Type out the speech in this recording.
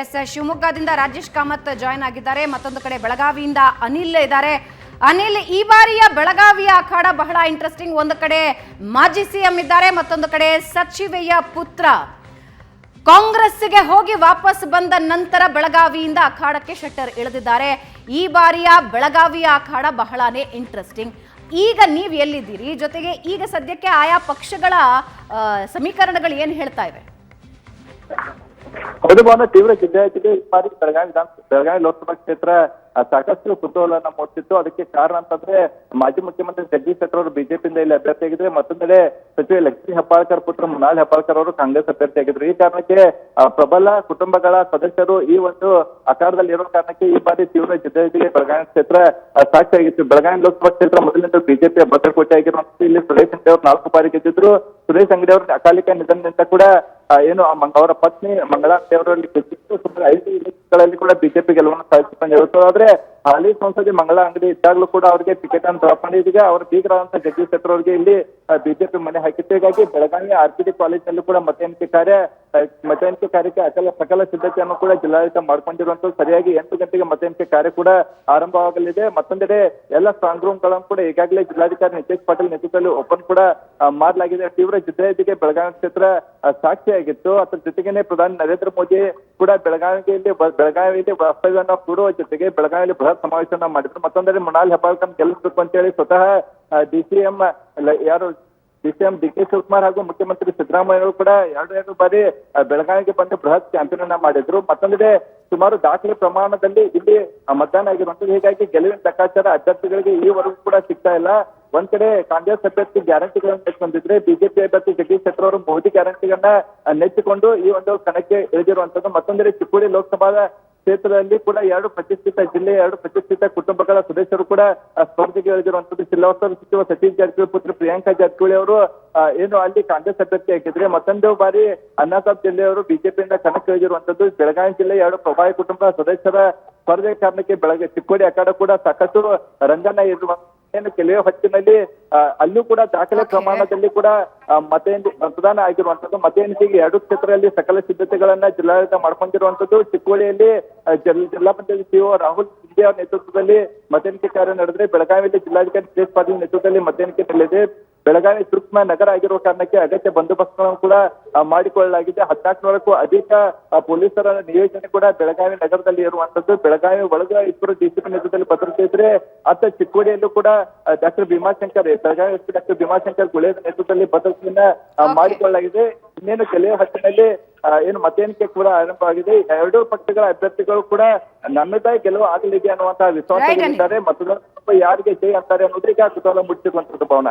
S ಶಿವಮೊಗ್ಗದಿಂದ Rajesh Kamath join ಆಗಿದ್ದಾರೆ. ಮತ್ತೊಂದು ಕಡೆ ಬೆಳಗಾವಿಯಿಂದ ಅನಿಲ್ ಇದ್ದಾರೆ. ಅನಿಲ್, ಈ ಬಾರಿಯ ಬೆಳಗಾವಿಯ ಅಖಾಡ ಬಹಳ ಇಂಟ್ರೆಸ್ಟಿಂಗ್ ಒಂದು ಕಡೆ ಮಾಜಿ ಸಿಎಂ ಇದ್ದಾರೆ, ಮತ್ತೊಂದು ಕಡೆ ಸಚಿವೆಯ ಪುತ್ರ. ಕಾಂಗ್ರೆಸ್ಗೆ ಹೋಗಿ ವಾಪಸ್ ಬಂದ ನಂತರ ಬೆಳಗಾವಿಯಿಂದ ಅಖಾಡಕ್ಕೆ ಶೆಟ್ಟರ್ ಇಳಿದಿದ್ದಾರೆ. ಈ ಬಾರಿಯ ಬೆಳಗಾವಿಯ ಅಖಾಡ ಬಹಳನೇ ಇಂಟ್ರೆಸ್ಟಿಂಗ್ ಈಗ ನೀವು ಎಲ್ಲಿದ್ದೀರಿ? ಜೊತೆಗೆ ಈಗ ಸದ್ಯಕ್ಕೆ ಆಯಾ ಪಕ್ಷಗಳ ಸಮೀಕರಣಗಳು ಏನು ಹೇಳ್ತಾ ಇವೆ? ಭವನ ತೀವ್ರ ಜಿಲ್ಲೆಯಾಗಿದೆ. ಈ ಬಾರಿ ಬೆಳಗಾವಿ ವಿಧಾನ ಬೆಳಗಾವಿ ಲೋಕಸಭಾ ಕ್ಷೇತ್ರ ಸಾಕಷ್ಟು ಕುತೂಹಲನ ಮೂಡಿಸಿತ್ತು. ಅದಕ್ಕೆ ಕಾರಣ ಅಂತಂದ್ರೆ, ಮಾಜಿ ಮುಖ್ಯಮಂತ್ರಿ ಜಗದೀಶ್ ಶೆಟ್ಟರ್ ಅವರು ಬಿಜೆಪಿಯಿಂದ ಇಲ್ಲಿ ಅಭ್ಯರ್ಥಿಯಾಗಿದ್ರೆ ಮತ್ತೊಂದೆಡೆ ಸಚಿವ ಲಕ್ಷ್ಮೀ ಹೆಬ್ಬಾಳ್ಕರ್ ಪುತ್ರ ಮೃಣಾಲ್ ಹೆಬ್ಬಾಳ್ಕರ್ ಅವರು ಕಾಂಗ್ರೆಸ್ ಅಭ್ಯರ್ಥಿಯಾಗಿದ್ರು ಈ ಕಾರಣಕ್ಕೆ ಪ್ರಬಲ ಕುಟುಂಬಗಳ ಸದಸ್ಯರು ಈ ಒಂದು ಆಕಾರದಲ್ಲಿ ಇರೋ ಕಾರಣಕ್ಕೆ ಈ ಬಾರಿ ತೀವ್ರ ಜಿಲ್ಲೆಯಾಗಿದೆ. ಬೆಳಗಾವಿ ಕ್ಷೇತ್ರ ಸಾಕ್ಷಿಯಾಗಿತ್ತು. ಬೆಳಗಾವಿ ಲೋಕಸಭಾ ಕ್ಷೇತ್ರ ಮೊದಲಿನಿಂದ ಬಿಜೆಪಿ ಭದ್ರಕೋಟೆ ಆಗಿರುವಂತಹ ಇಲ್ಲಿ ಸುರೇಶ್ ಅವರು ನಾಲ್ಕು ಬಾರಿ ಗೆದ್ದಿದ್ರು. ಸುರೇಶ್ ಅಂಗಡಿ ಅವರ ಅಕಾಲಿಕ ನಿಧನದಿಂದ ಕೂಡ ಏನು ಅವರ ಪತ್ನಿ ಮಂಗಳಾ ದೇವರಲ್ಲಿ ಗೆದ್ದಿದ್ದು ಸುಮಾರು ಐದು ಗಳಲ್ಲಿ ಕೂಡ ಬಿಜೆಪಿ ಗೆಲುವನ್ನು ಸಾಧಿಸಿಕೊಂಡಿರುತ್ತದೆ ಆದ್ರೆ ಹಾಲಿ ಸಂಸದೆ ಮಂಗಳಾ ಅಂಗಡಿ ಇದ್ದಾಗಲೂ ಕೂಡ ಅವರಿಗೆ ಟಿಕೆಟ್ ಅನ್ನು ಡ್ರಾಪ್ ಮಾಡಿ ಇದೀಗ ಅವರ ಬೀಗರಾದಂತಹ ಜಗದೀಶ್ ಶೆಟ್ಟರ್ ಅವರಿಗೆ ಇಲ್ಲಿ ಬಿಜೆಪಿ ಮನೆ ಹಾಕಿತ್ತು ಹೀಗಾಗಿ ಬೆಳಗಾವಿ ಆರ್ ಪಿ ಡಿ ಕಾಲೇಜಿನಲ್ಲೂ ಕೂಡ ಮತ ಎಣಿಕೆ ಕಾರ್ಯ ಮತ ಎಣಿಕೆ ಕಾರ್ಯಕ್ಕೆ ಅಕಲ ಸಕಲ ಸಿದ್ಧತೆಯನ್ನು ಕೂಡ ಜಿಲ್ಲಾಡಳಿತ ಮಾಡ್ಕೊಂಡಿರುವಂತದ್ದು. ಸರಿಯಾಗಿ ಎಂಟು ಗಂಟೆಗೆ ಮತ ಎಣಿಕೆ ಕಾರ್ಯ ಕೂಡ ಆರಂಭವಾಗಲಿದೆ. ಮತ್ತೊಂದೆಡೆ ಎಲ್ಲ ಸ್ಟ್ರಾಂಗ್ ರೂಮ್ಗಳನ್ನು ಕೂಡ ಈಗಾಗಲೇ ಜಿಲ್ಲಾಧಿಕಾರಿ ನಿತೇಶ್ ಪಾಟೀಲ್ ನೇತೃತ್ವದಲ್ಲಿ ಓಪನ್ ಕೂಡ ಮಾಡಲಾಗಿದೆ. ತೀವ್ರ ಜಿಲ್ಲೆಯೊಂದಿಗೆ ಬೆಳಗಾವಿ ಕ್ಷೇತ್ರ ಸಾಕ್ಷಿಯಾಗಿತ್ತು. ಅದರ ಜೊತೆಗೇನೆ ಪ್ರಧಾನಿ ನರೇಂದ್ರ ಮೋದಿ ಕೂಡ ಬೆಳಗಾವಿಯಲ್ಲಿ ಬೆಳಗಾವಿಯಲ್ಲಿ ವಾಸ್ತವ್ಯವನ್ನ ಕೂಡುವ ಜೊತೆಗೆ ಬೆಳಗಾವಿಯಲ್ಲಿ ಬೃಹತ್ ಸಮಾವೇಶವನ್ನ ಮಾಡಿದ್ರು. ಮತ್ತೊಂದೆಡೆ ಮೃಣಾಲ್ ಹೆಬ್ಬಾಳ್ಕರ್ ಗೆಲ್ಲಿಸಬೇಕು ಅಂತೇಳಿ ಸ್ವತಃ ಡಿ ಸಿ ಎಂ ಯಾರು, D C M D K Shivakumar ಹಾಗೂ ಮುಖ್ಯಮಂತ್ರಿ ಸಿದ್ದರಾಮಯ್ಯ ಕೂಡ ಎರಡು ಎರಡು ಬಾರಿ ಬೆಳಗಾವಿಗೆ ಬಂದು ಬೃಹತ್ ಕ್ಯಾಂಪೇನ್ ಅನ್ನ ಮಾಡಿದ್ರು. ಮತ್ತೊಂದೆಡೆ ಸುಮಾರು ದಾಖಲೆ ಪ್ರಮಾಣದಲ್ಲಿ ಇಲ್ಲಿ ಮತದಾನ ಆಗಿರುವಂತದ್ದು ಹೀಗಾಗಿ ಗೆಲುವಿನ ಲೆಕ್ಕಾಚಾರ ಅಭ್ಯರ್ಥಿಗಳಿಗೆ ಈವರೆಗೂ ಕೂಡ ಸಿಗ್ತಾ ಇಲ್ಲ. ಒಂದ್ ಕಡೆ ಕಾಂಗ್ರೆಸ್ ಅಭ್ಯರ್ಥಿ ಗ್ಯಾರಂಟಿಗಳನ್ನು ನೆಚ್ಚಿಕೊಂಡಿದ್ರೆ ಬಿಜೆಪಿ ಅಭ್ಯರ್ಥಿ ಜಗದೀಶ್ ಶೆಟ್ಟರ್ ಅವರು ಮೋದಿ ಗ್ಯಾರಂಟಿಗಳನ್ನ ನೆಚ್ಚಿಕೊಂಡು ಈ ಒಂದು ಕಣಕ್ಕೆ ಇಳಿದಿರುವಂತದ್ದು. ಮತ್ತೊಂದೆಡೆ ಚಿಕ್ಕೋಡಿ ಲೋಕಸಭಾ ಕ್ಷೇತ್ರದಲ್ಲಿ ಕೂಡ ಎರಡು ಪ್ರತಿಷ್ಠಿತ ಜಿಲ್ಲೆ, ಎರಡು ಪ್ರತಿಷ್ಠಿತ ಕುಟುಂಬಗಳ ಸದಸ್ಯರು ಕೂಡ ಸ್ಪರ್ಧೆಗೆ ಇಳಿದಿರುವಂತದ್ದು. ಜಿಲ್ಲಾ ಉಸ್ತುವಾರಿ ಸಚಿವ ಸತೀಶ್ ಜಾರಕಿಹೊಳಿ ಪುತ್ರ ಪ್ರಿಯಾಂಕಾ ಜಾರಕಿಹೊಳಿ ಅವರು ಏನು ಅಲ್ಲಿ ಕಾಂಗ್ರೆಸ್ ಅಭ್ಯರ್ಥಿ ಹಾಕಿದ್ರೆ ಮತ್ತೊಂದು ಬಾರಿ ಅಣ್ಣಾಸಾಬ್ ಜಿಲ್ಲೆಯವರು ಬಿಜೆಪಿಯಿಂದ ಕಣಕ್ಕೆ ಇಳಿದಿರುವಂತದ್ದು. ಬೆಳಗಾವಿ ಜಿಲ್ಲೆ ಎರಡು ಪ್ರಭಾವಿ ಕುಟುಂಬ ಸದಸ್ಯರ ಸ್ಪರ್ಧೆ ಕಾರಣಕ್ಕೆ ಬೆಳಗ್ಗೆ ಚಿಕ್ಕೋಡಿ ಅಖಾಡ ಕೂಡ ಸಾಕಷ್ಟು ರಂಗನ ಇರುವ ಏನು ಕೆಲವೇ ಹೊತ್ತಿನಲ್ಲಿ ಅಲ್ಲೂ ಕೂಡ ದಾಖಲೆ ಪ್ರಮಾಣದಲ್ಲಿ ಕೂಡ ಮತ ಮತದಾನ ಆಗಿರುವಂತದ್ದು ಮತ ಎಣಿಕೆಗೆ ಎರಡು ಕ್ಷೇತ್ರದಲ್ಲಿ ಸಕಲ ಸಿದ್ಧತೆಗಳನ್ನ ಜಿಲ್ಲಾಡಳಿತ ಮಾಡ್ಕೊಂಡಿರುವಂತದ್ದು ಚಿಕ್ಕೋಳಿಯಲ್ಲಿ ಜಿಲ್ಲಾ ಪಂಚಾಯತ್ ಸಿಒ ರಾಹುಲ್ ಸಿಂಧೆ ಅವರ ನೇತೃತ್ವದಲ್ಲಿ ಮತ ಎಣಿಕೆ ಕಾರ್ಯ ನಡೆದ್ರೆ ಬೆಳಗಾವಿಯಲ್ಲಿ ಜಿಲ್ಲಾಧಿಕಾರಿ ಸುರೇಶ್ ಪಾಟೀಲ್ ನೇತೃತ್ವದಲ್ಲಿ ಮತ ಎಣಿಕೆ ನಡೆಯಲಿದೆ. ಬೆಳಗಾವಿ ಸೂಕ್ಷ್ಮ ನಗರ ಆಗಿರುವ ಕಾರಣಕ್ಕೆ ಅಗತ್ಯ ಬಂದೋಬಸ್ತ್ಗಳನ್ನು ಕೂಡ ಮಾಡಿಕೊಳ್ಳಲಾಗಿದೆ. ಹದಿನಾಲ್ಕುನೂರಕ್ಕೂ ಅಧಿಕ ಪೊಲೀಸರ ನಿಯೋಜನೆ ಕೂಡ ಬೆಳಗಾವಿ ನಗರದಲ್ಲಿ ಇರುವಂತದ್ದು ಬೆಳಗಾವಿ ಒಳಗ ಇಬ್ಬರು ಡಿಸಿಪಿ ನೇತೃತ್ವದಲ್ಲಿ ಭದ್ರತೆ ಇದ್ರೆ ಅತ್ತ ಚಿಕ್ಕೋಡಿಯಲ್ಲೂ ಕೂಡ doctor Bhimashankar Belagavi SP doctor Bhimashankar Guled ನೇತೃತ್ವದಲ್ಲಿ ಭದ್ರತೆಯನ್ನ ಮಾಡಿಕೊಳ್ಳಲಾಗಿದೆ. ಇನ್ನೇನು ಕೆಲವೇ ಹೊತ್ತಿನಲ್ಲಿ ಏನು ಮತ ಎಣಿಕೆ ಕೂಡ ಆರಂಭವಾಗಿದೆ. ಎರಡೂ ಪಕ್ಷಗಳ ಅಭ್ಯರ್ಥಿಗಳು ಕೂಡ ನನ್ನದೇ ಗೆಲುವು ಆಗಲಿದೆ ಅನ್ನುವಂತಹ ವಿಶ್ವಾಸ ಇದ್ದಾರೆ ಮತ್ತು ಯಾರಿಗೆ ಜೈ ಅಂತಾರೆ ಅನ್ನೋದು ಈಗ ಕುತೂಹಲ ಮುಟ್ಟಿರುವಂತದ್ದು ಭವನ.